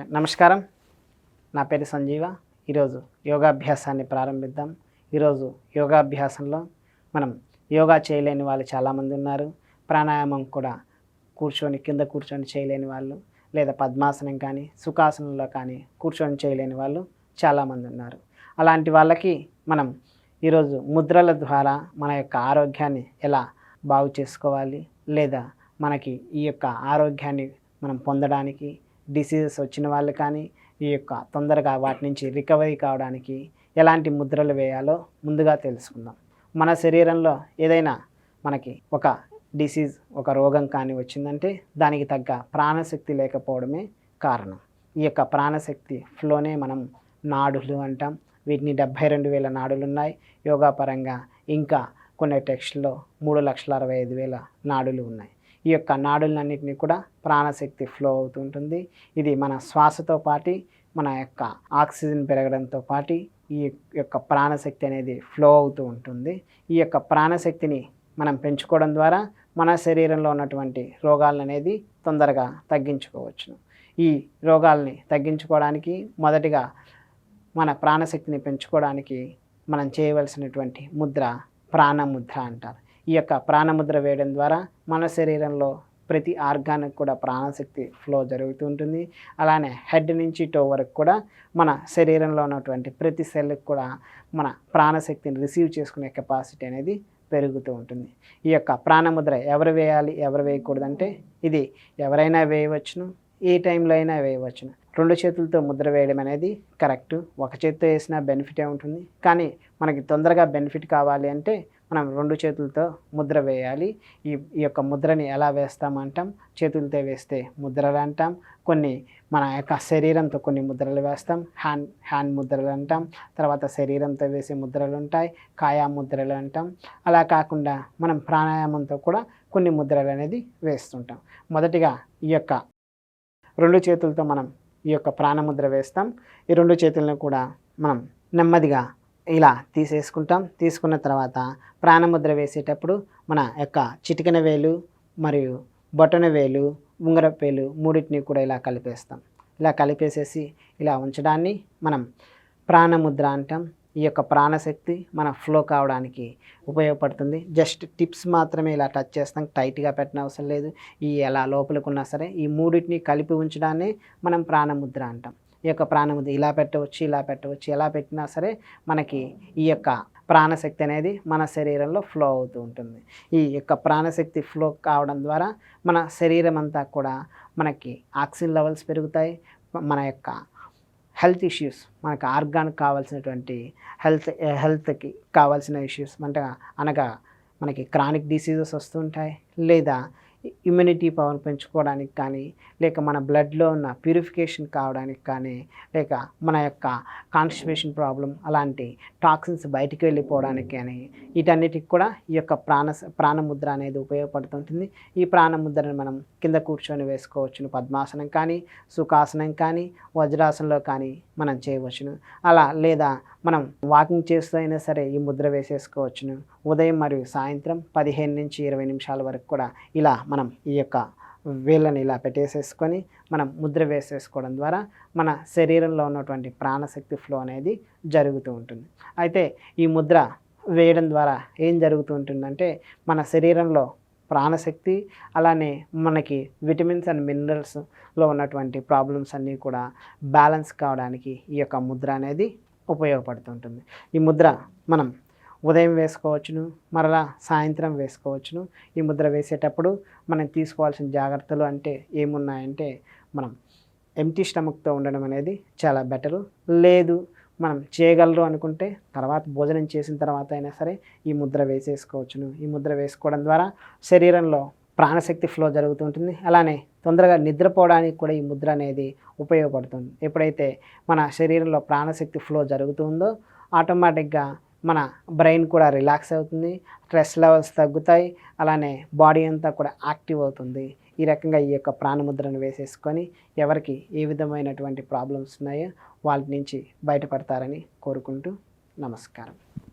నమస్కారం. నా పేరు సంజీవ. ఈరోజు యోగాభ్యాసాన్ని ప్రారంభిద్దాం. ఈరోజు యోగాభ్యాసంలో మనం యోగా చేయలేని వాళ్ళు చాలామంది ఉన్నారు. ప్రాణాయామం కూడా కూర్చొని కింద కూర్చొని చేయలేని వాళ్ళు లేదా పద్మాసనం కానీ సుఖాసనంలో కానీ కూర్చొని చేయలేని వాళ్ళు చాలామంది ఉన్నారు. అలాంటి వాళ్ళకి మనం ఈరోజు ముద్రల ద్వారా మన యొక్క ఆరోగ్యాన్ని ఎలా బాగు చేసుకోవాలి లేదా మనకి ఈ యొక్క ఆరోగ్యాన్ని మనం పొందడానికి డిసీజెస్ వచ్చిన వాళ్ళు కానీ ఈ యొక్క తొందరగా వాటి నుంచి రికవరీ కావడానికి ఎలాంటి ముద్రలు వేయాలో ముందుగా తెలుసుకుందాం. మన శరీరంలో ఏదైనా మనకి ఒక డిసీజ్ ఒక రోగం కానీ వచ్చిందంటే దానికి తగ్గ ప్రాణశక్తి లేకపోవడమే కారణం. ఈ యొక్క ప్రాణశక్తి ఫ్లోనే మనం నాడులు అంటాం. వీటిని డెబ్భై రెండు వేల నాడులు ఉన్నాయి యోగా పరంగా ఇంకా కొన్ని టెక్స్ట్లో మూడు లక్షల అరవై ఐదు వేల నాడులు ఉన్నాయి. ఈ యొక్క నాడులన్నింటినీ కూడా ప్రాణశక్తి ఫ్లో అవుతుంటుంది ఇది మన శ్వాసతో పాటి మన యొక్క ఆక్సిజన్ పెరగడంతో పాటి ఈ యొక్క ప్రాణశక్తి అనేది ఫ్లో అవుతూ ఉంటుంది. ఈ యొక్క ప్రాణశక్తిని మనం పెంచుకోవడం ద్వారా మన శరీరంలో ఉన్నటువంటి రోగాలను అనేది తొందరగా తగ్గించుకోవచ్చును ఈ రోగాల్ని తగ్గించుకోవడానికి మొదటిగా మన ప్రాణశక్తిని పెంచుకోవడానికి మనం చేయవలసినటువంటి ముద్ర ప్రాణముద్ర అంటారు. ఈ యొక్క ప్రాణముద్ర వేయడం ద్వారా మన శరీరంలో ప్రతి ఆర్గానికి కూడా ప్రాణశక్తి ఫ్లో జరుగుతూ ఉంటుంది. అలానే హెడ్ నుంచి టో వరకు కూడా మన శరీరంలో ఉన్నటువంటి ప్రతి సెల్కి కూడా మన ప్రాణశక్తిని రిసీవ్ చేసుకునే కెపాసిటీ అనేది పెరుగుతూ ఉంటుంది. ఈ యొక్క ప్రాణముద్ర ఎవరు వేయాలి ఎవరు వేయకూడదంటే ఇది ఎవరైనా వేయవచ్చును ఏ టైంలో అయినా వేయవచ్చును. రెండు చేతులతో ముద్ర వేయడం అనేది కరెక్ట్ ఒక చేతితో వేసినా బెనిఫిటే ఉంటుంది. కానీ మనకి తొందరగా బెనిఫిట్ కావాలి అంటే మనం రెండు చేతులతో ముద్ర వేయాలి. ఈ ఈ యొక్క ముద్రని ఎలా వేస్తామంటాం? చేతులతో వేస్తే ముద్రలు అంటాం. కొన్ని మన యొక్క శరీరంతో కొన్ని ముద్రలు వేస్తాం. హ్యాండ్ హ్యాండ్ ముద్రలు అంటాం. తర్వాత శరీరంతో వేసే ముద్రలు ఉంటాయి. కాయా ముద్రలు అంటాం. అలా కాకుండా మనం ప్రాణాయామంతో కూడా కొన్ని ముద్రలు అనేది వేస్తుంటాం. మొదటిగా ఈ యొక్క రెండు చేతులతో మనం ఈ యొక్క ప్రాణముద్ర వేస్తాం. ఈ రెండు చేతులను కూడా మనం నెమ్మదిగా ఇలా తీసేసుకుంటాం. తీసుకున్న తర్వాత ప్రాణముద్ర వేసేటప్పుడు మన యొక్క చిటికెన వేలు మరియు బొటన వేలు ఉంగరపు వేలు మూడింటిని కూడా ఇలా కలిపేస్తాం. ఇలా కలిపేసేసి ఇలా ఉంచడాన్ని మనం ప్రాణముద్ర అంటాం. ఈ యొక్క ప్రాణశక్తి మన ఫ్లో కావడానికి ఉపయోగపడుతుంది. జస్ట్ టిప్స్ మాత్రమే ఇలా టచ్ చేస్తాం. టైట్గా పెట్టిన అవసరం లేదు. ఈ ఎలా లోపలికి ఉన్నా సరే ఈ మూడింటిని కలిపి ఉంచడాన్ని మనం ప్రాణముద్ర అంటాం. ఈ యొక్క ప్రాణముద్ర ఇలా పెట్టవచ్చు ఇలా పెట్టవచ్చు ఎలా పెట్టినా సరే మనకి ఈ యొక్క ప్రాణశక్తి అనేది మన శరీరంలో ఫ్లో అవుతూ ఉంటుంది. ఈ యొక్క ప్రాణశక్తి ఫ్లో కావడం ద్వారా మన శరీరం అంతా కూడా మనకి ఆక్సిజన్ లెవెల్స్ పెరుగుతాయి. మన యొక్క హెల్త్ ఇష్యూస్ మనకు ఆర్గాన్కి కావాల్సినటువంటి హెల్త్ హెల్త్కి కావాల్సిన ఇష్యూస్ అంటే అనగా మనకి క్రానిక్ డిసీజెస్ వస్తుంటాయి లేదా ఇమ్యూనిటీ పవర్ పెంచుకోవడానికి కానీ లేక మన బ్లడ్లో ఉన్న ప్యూరిఫికేషన్ కావడానికి కానీ లేక మన యొక్క కాన్స్టిపేషన్ ప్రాబ్లం అలాంటి టాక్సిన్స్ బయటికి వెళ్ళిపోవడానికి కానీ వీటన్నిటికి కూడా ఈ యొక్క ప్రాణ ప్రాణముద్ర అనేది ఉపయోగపడుతుంటుంది. ఈ ప్రాణముద్రను మనం కింద కూర్చొని వేసుకోవచ్చును పద్మాసనం కానీ సుఖాసనం కానీ వజ్రాసనంలో కానీ మనం చేయవచ్చును. అలా లేదా మనం వాకింగ్ చేస్తూ అయినా సరే ఈ ముద్ర వేసేసుకోవచ్చును. ఉదయం మరియు సాయంత్రం పదిహేను నుంచి ఇరవై నిమిషాల వరకు కూడా ఇలా మనం ఈ యొక్క వేళ్ళని ఇలా పెట్టేసేసుకొని మనం ముద్ర వేసేసుకోవడం ద్వారా మన శరీరంలో ఉన్నటువంటి ప్రాణశక్తి ఫ్లో అనేది జరుగుతూ ఉంటుంది. అయితే ఈ ముద్ర వేయడం ద్వారా ఏం జరుగుతూ ఉంటుందంటే మన శరీరంలో ప్రాణశక్తి అలానే మనకి విటమిన్స్ అండ్ మినరల్స్లో ఉన్నటువంటి ప్రాబ్లమ్స్ అన్నీ కూడా బ్యాలెన్స్ కావడానికి ఈ యొక్క ముద్ర అనేది ఉపయోగపడుతుంటుంది. ఈ ముద్ర మనం ఉదయం వేసుకోవచ్చును మరలా సాయంత్రం వేసుకోవచ్చును. ఈ ముద్ర వేసేటప్పుడు మనం తీసుకోవాల్సిన జాగ్రత్తలు అంటే ఏమున్నాయంటే మనం ఎంటీ స్టమక్తో ఉండడం అనేది చాలా బెటరు లేదు మనం చేయగలరు అనుకుంటే తర్వాత భోజనం చేసిన తర్వాత అయినా సరే ఈ ముద్ర వేసేసుకోవచ్చును. ఈ ముద్ర వేసుకోవడం ద్వారా శరీరంలో ప్రాణశక్తి ఫ్లో జరుగుతుంటుంది అలానే తొందరగా నిద్రపోవడానికి కూడా ఈ ముద్ర అనేది ఉపయోగపడుతుంది. ఎప్పుడైతే మన శరీరంలో ప్రాణశక్తి ఫ్లో జరుగుతుందో ఆటోమేటిక్గా మన బ్రెయిన్ కూడా రిలాక్స్ అవుతుంది స్ట్రెస్ లెవెల్స్ తగ్గుతాయి అలానే బాడీ అంతా కూడా యాక్టివ్ అవుతుంది. ఈ రకంగా ఈ యొక్క ప్రాణముద్రను వేసేసుకొని ఎవరికి ఏ విధమైనటువంటి ప్రాబ్లమ్స్ ఉన్నాయో వాళ్ళ నుంచి బయటపడతారని కోరుకుంటూ నమస్కారం.